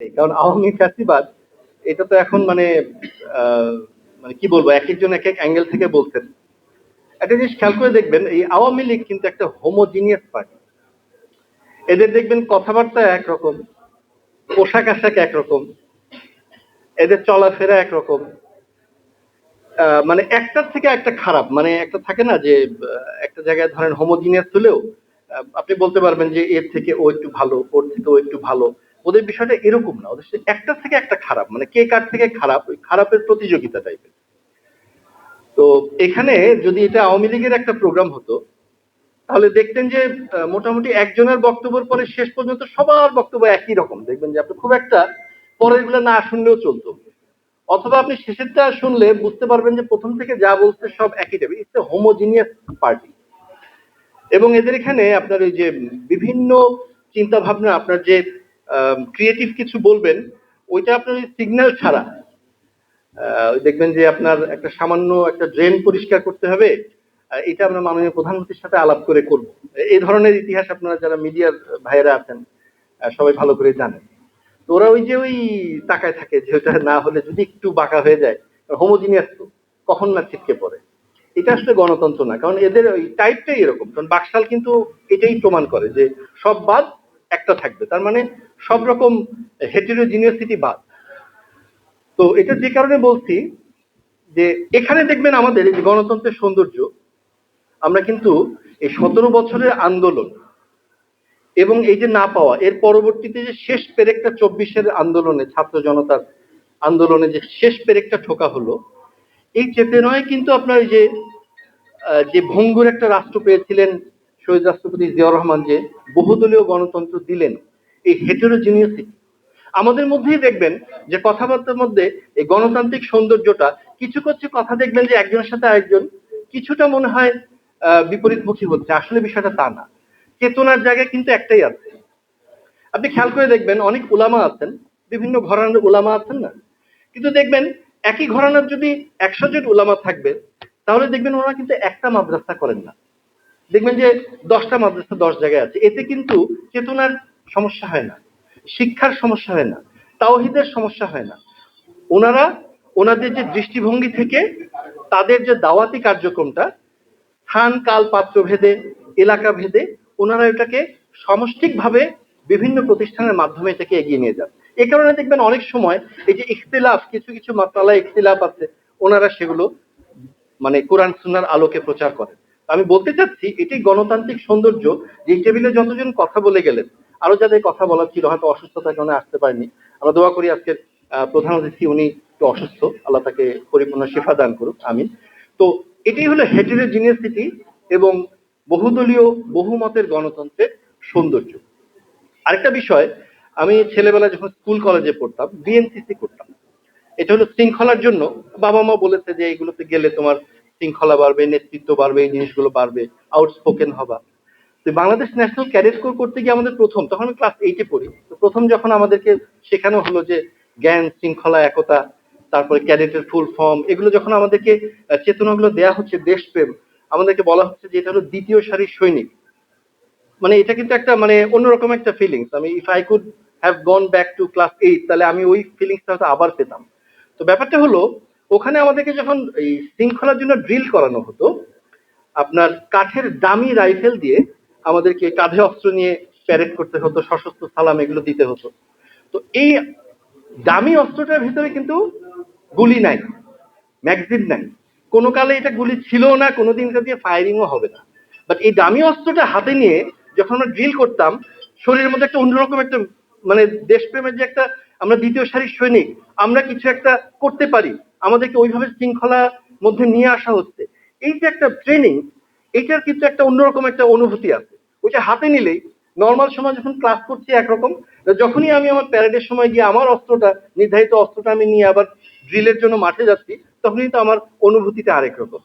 কারণ আওয়ামী ফ্যাসিবাদ, এটা তো এখন মানে মানে কি বলব, এক একজন এক এক অ্যাঙ্গেল থেকে বলছেন। একটা জিনিস খেয়াল করে দেখবেন, এই আওয়ামী লীগ কিন্তু একটা হোমোজিনিয়াস পার্টি এদের দেখবেন কথাবার্তা একরকম, পোশাক আশাক একরকম, এদের চলাফেরা একরকম। মানে একটার থেকে একটা খারাপ। মানে একটা থাকে না যে একটা জায়গায় ধরেন হোমোজিনিয়াস হলেও আপনি বলতে পারবেন যে এর থেকে ও একটু ভালো, ওর থেকে ও একটু ভালো। ওদের বিষয়টা এরকম না, ওদের একটা থেকে একটা খারাপ মানে কে কার থেকে খারাপ, ওই খারাপের প্রতিযোগিতা টাইপের তো এখানে যদি এটা আওয়ামী লীগের একটা প্রোগ্রাম হতো, তাহলে দেখতেন যে মোটামুটি একজনের বক্তব্যের পরে শেষ পর্যন্ত সবার বক্তব্য একই রকম। দেখবেন যে আপনি খুব একটা পরেরগুলো না শুনলেও চলতো। অথবা আপনি শেষেরটা শুনলে বুঝতে পারবেন যে প্রথম থেকে যা বলছে সব একই টাইপের ইটস হোমোজিনিয়াস পার্টি এবং এদের এখানে আপনার ওই যে বিভিন্ন চিন্তা ভাবনা আপনার যে ক্রিয়েটিভ কিছু বলবেন, ওইটা আপনার সিগন্যাল ছাড়া। দেখবেন যে আপনার একটা সামান্য একটা ড্রেন পরিষ্কার করতে হবে এটা আমরা মাননীয় প্রধানমন্ত্রীর সাথে আলাপ করে করব। এই ধরনের ইতিহাস আপনারা যারা মিডিয়ার ভাইয়েরা আছেন সবাই ভালো করে জানেন। তো ওরা ওই যে ওই তাকায় থাকে যে ওটা না হলে যদি একটু বাঁকা হয়ে যায় হোমোজিনিয়াস তো, কখন না ছিটকে পড়ে। এটা আসলে গণতন্ত্র না, কারণ এদের ওই টাইপটাই এরকম। কারণ বাকশাল কিন্তু এটাই প্রমাণ করে যে সব বাদ একটা থাকবে। তার মানে সব রকম হেটেরোজিনিয়াসিটি বাদ। তো এটা যে কারণে বলছি যে এখানে দেখবেন আমাদের এই গণতন্ত্রের সৌন্দর্য, আমরা কিন্তু এই সতেরো বছরের আন্দোলন এবং এই যে না পাওয়া, এর পরবর্তীতে যে শেষ পেরেকটা চব্বিশের আন্দোলনে ছাত্র জনতার আন্দোলনে যে শেষ পেরেকটা ঠোকা হলো, এই চেতনায় কিন্তু আপনার যে যে ভঙ্গুর একটা রাষ্ট্র পেয়েছিলেন শহীদ রাষ্ট্রপতি জিয়াউর রহমান যে বহুদলীয় গণতন্ত্র দিলেন, এই হেটেরোজিনিয়াসিটি আমাদের মধ্যেই দেখবেন যে কথাবার্তার মধ্যে এই গণতান্ত্রিক সৌন্দর্যটা, কিছু কিছু কথা দেখবেন যে একজনের সাথে আরেকজন কিছুটা মনে হয় বিপরীতমুখী হচ্ছে। আসলে বিষয়টা তা না। চেতনার জায়গায় কিন্তু একটাই আছে। আপনি খেয়াল করে দেখবেন, অনেক উলামা আছেন, বিভিন্ন ঘরানার ওলামা আছেন না? কিন্তু দেখবেন, একই ঘরানার যদি একশো জন ওলামা থাকবে, তাহলে দেখবেন ওরা কিন্তু একটা মাদ্রাসা করেন না। দেখবেন যে দশটা মাদ্রাসা দশ জায়গায় আছে। এতে কিন্তু চেতনার সমস্যা হয় না, শিক্ষার সমস্যা হয় না, তাওহিদের সমস্যা হয় না। ওনারা ওনাদের যে দৃষ্টিভঙ্গি থেকে তাদের যে দাওয়াতি কার্যক্রমটা স্থান কাল পাত্র ভেদে এলাকা ভেদে ওনারা এটাকে সমষ্টিকভাবে বিভিন্ন প্রতিষ্ঠানের মাধ্যমে এটাকে এগিয়ে নিয়ে যান। এ কারণে দেখবেন অনেক সময় এই যে ইখতিলাফ, কিছু কিছু মাত্রালা ইখতিলাফ আছে, ওনারা সেগুলো মানে কোরআন, সুন্নার আলোকে প্রচার করেন। আমি বলতে চাচ্ছি এটি গণতান্ত্রিক সৌন্দর্য যে টেবিলে যতজন কথা বলে গেলেন, আরও যাদের কথা বলার ছিল হয়তো অসুস্থতার কারণে আসতে পারেনি, আমরা দোয়া করি আজকের প্রধান অতিথি উনি একটু অসুস্থ, আল্লাহ তাকে পরিপূর্ণ শিফা দান করুক আমি তো এটাই হলো হেটেরোজিনিয়াসিটি এবং বহুদলীয়, বহুমতের গণতন্ত্রের সৌন্দর্য। আরেকটা বিষয়, আমি ছেলেবেলা যখন স্কুল কলেজে পড়তাম, বিএনসিসি করতাম। এটা হলো শৃঙ্খলার জন্য বাবা মা বলেছে যে এগুলোতে গেলে তোমার শৃঙ্খলা বাড়বে, নেতৃত্ব বাড়বে, এই জিনিসগুলো বাড়বে আউটস্পোকেন হবা। তো বাংলাদেশ ন্যাশনাল ক্যাডেট স্কোর করতে গিয়ে আমাদের প্রথম, তখন আমি ক্লাস এইটে পড়ি। তো প্রথম যখন আমাদেরকে শেখানো হলো যে জ্ঞান, শৃঙ্খলা, একতা, তারপরে ক্যাডেটের ফুল ফর্ম এগুলো যখন আমাদেরকে চেতনাগুলো দেয়া হচ্ছে, দেশপ্রেম, আমাদেরকে বলা হচ্ছে যে এটা হলো দ্বিতীয় সারির সৈনিক। মানে এটা কিন্তু একটা মানে অন্যরকম একটা ফিলিংস আমি if I could have gone back to class eight তাহলে আমি ওই ফিলিংসটা হয়তো আবার পেতাম। তো ব্যাপারটা হলো ওখানে আমাদেরকে যখন এই শৃঙ্খলার জন্য ড্রিল করানো হতো, আপনার কাঠের দামি রাইফেল দিয়ে আমাদেরকে কাঁধে অস্ত্র নিয়ে প্যারেড করতে হতো, সশস্ত্র সালাম এগুলো দিতে হতো। তো এই দামি অস্ত্রটার ভিতরে কিন্তু গুলি নাই ম্যাগজিন নাই। কোনো কালে এটা গুলি ছিল না কোনোদিন এটা দিয়ে ফায়ারিংও হবে না। বাট এই দামি অস্ত্রটা হাতে নিয়ে যখন আমরা ড্রিল করতাম, শরীরের মধ্যে একটা অন্যরকম একটা মানে দেশপ্রেমের যে একটা, আমরা দ্বিতীয় সারির সৈনিক, আমরা কিছু একটা করতে পারি। আমাদেরকে ওইভাবে শৃঙ্খলা মধ্যে নিয়ে আসা হচ্ছে। এই যে একটা ট্রেনিং এটার কিন্তু একটা অন্যরকম একটা অনুভূতি আছে। ওইটা হাতে নিলেই নর্মাল সময় যখন ক্লাস করছি একরকম, যখনই আমি আমার প্যারেডের সময় গিয়ে আমার অস্ত্রটা, নির্ধারিত অস্ত্রটা আমি নিয়ে আবার ড্রিলের জন্য মাঠে যাচ্ছি, তখনই তো আমার অনুভূতিটা আরেক রকম।